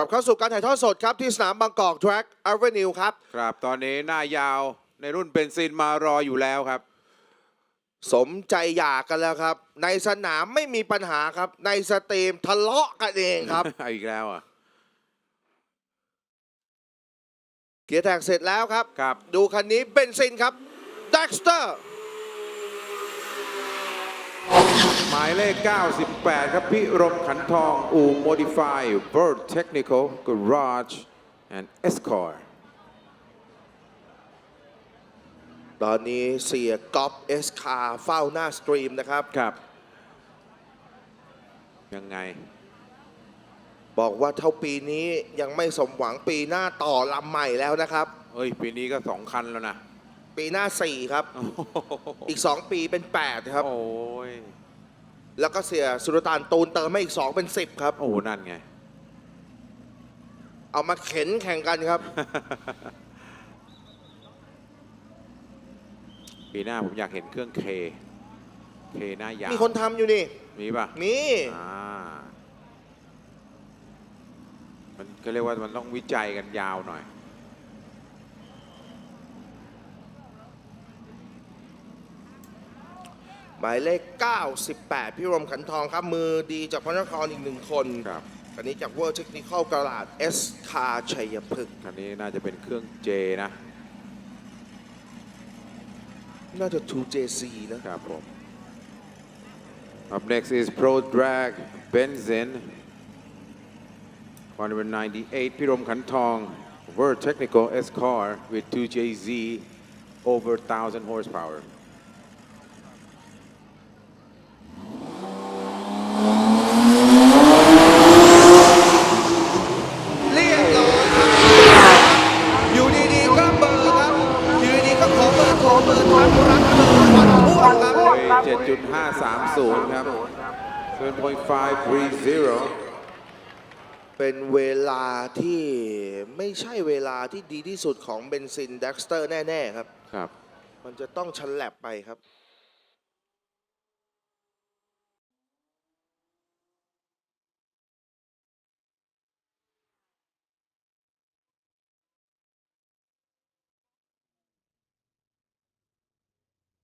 กลับเข้าสู่การถ่ายทอดสดครับ ที่สนามบางกอก Track Avenue ครับ ครับตอนนี้หน้ายาวในรุ่นเบนซินมารออยู่แล้วครับ สมใจอยากกันแล้วครับ ในสนามไม่มีปัญหาครับ ในสตรีมทะเลาะกันเองครับ เอาอีกแล้วอะ เกียร์แท็กเสร็จแล้วครับ ครับ ดูคันนี้เบนซินครับ Dexter ห มายเลข 98 ครับพิรมขันทอง อู่ Modify Bird Technical Garage and Escort ตอนนี้เสียก๊อฟเอสคาเฝ้าหน้าสตรีมนะครับ ครับ ยังไง บอกว่าเท่าปีนี้ยังไม่สมหวังปีหน้าต่อลำใหม่แล้วนะครับ เฮ้ย ปีนี้ก็สองคันแล้วนะ ปีหน้า 4 ครับ อีก 2 ปีเป็น 8 ครับ โอ้ย แล้วก็เสียสุลต่านตูนเติมให้อีก 2 เป็น 10 ครับ โอ้นั่นไง เอามาเข็นแข่งกันครับ ปีหน้าผมอยากเห็นเครื่องเค เคหน้ายาวมีคนทำอยู่นี่ มีป่ะมีอ่ามันก็เรียกว่ามันต้องวิจัยกันยาวหน่อย หมายเลข 98 พี่รมขันทองครับ มือดีจากพระนครอีกหนึ่งคนครับอันนี้จากเวอร์เทคนิคอลกลาดเอสคาชัยพฤกษ์คันนี้น่าจะเป็นเครื่องเจนะ น่าจะ 2JC นะครับผม Up next is Pro Drag Benzin 198พิรมขันทอง Word Technical S Car with 2JZ over 1000 horsepower เรียบร้อยครับอยู่ดีๆก็เบอร์ครับ อยู่ดีๆก็ขอเบอร์ขอเบอร์ทำรักเบอร์วันพ่วงครับ เฮ้ย 7.530 ครับ7.530 เป็นเวลาที่ไม่ใช่เวลาที่ดีที่สุดของเบนซินเด็กสเตอร์แน่ ๆ ครับ ครับ มันจะต้องชันแลบไปครับ